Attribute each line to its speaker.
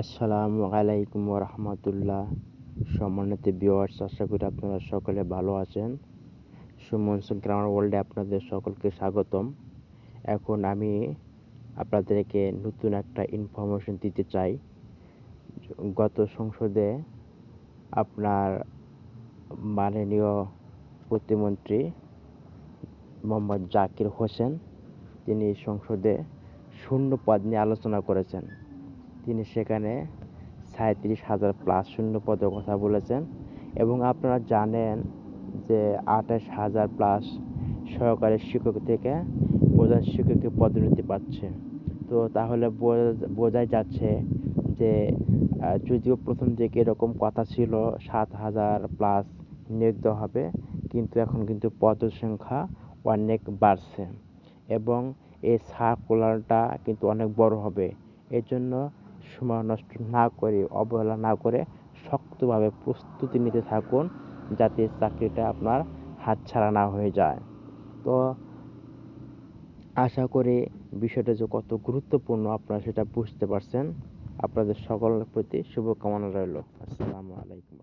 Speaker 1: আসসালামু আলাইকুম রহমতুল্লাহ সম্মানিত ভিউয়ার্স আশা করি আপনারা সকলে ভালো আছেন। সুমনসুন গ্রামার ওয়ার্ল্ডে আপনাদের সকলকে স্বাগতম। এখন আমি আপনাদেরকে নতুন একটা ইনফরমেশন দিতে চাই। গত সংসদে আপনার মাননীয় প্রতিমন্ত্রী মোহাম্মদ জাকির হোসেন, তিনি সংসদে শূন্য পদ নিয়ে আলোচনা করেছেন। তিনি সেখানে সাঁত্রিশ হাজার প্লাস শূন্য পদের কথা বলেছেন এবং আপনারা জানেন যে আঠাশ হাজার প্লাস সহকারী শিক্ষক থেকে প্রধান শিক্ষকের পদোন্নতি পাচ্ছে। তো তাহলে বোঝাই যাচ্ছে যে যদিও প্রথম দিকে এরকম কথা ছিল সাত হাজার প্লাস নিয়োগ দেওয়া হবে, কিন্তু এখন কিন্তু পদের সংখ্যা অনেক বাড়ছে এবং এই সার্কুলারটা কিন্তু অনেক বড় হবে। এর জন্য সময় নষ্ট না করে, অবহেলা না করে শক্তভাবে প্রস্তুতি নিতে থাকুন যাতে চাকরিটা আপনার হাতছাড়া না হয়ে যায়। তো আশা করি বিষয়টা যে কত গুরুত্বপূর্ণ আপনারা সেটা বুঝতে পারছেন। আপনাদের সকলের প্রতি শুভকামনা রইল। আসসালামু আলাইকুম।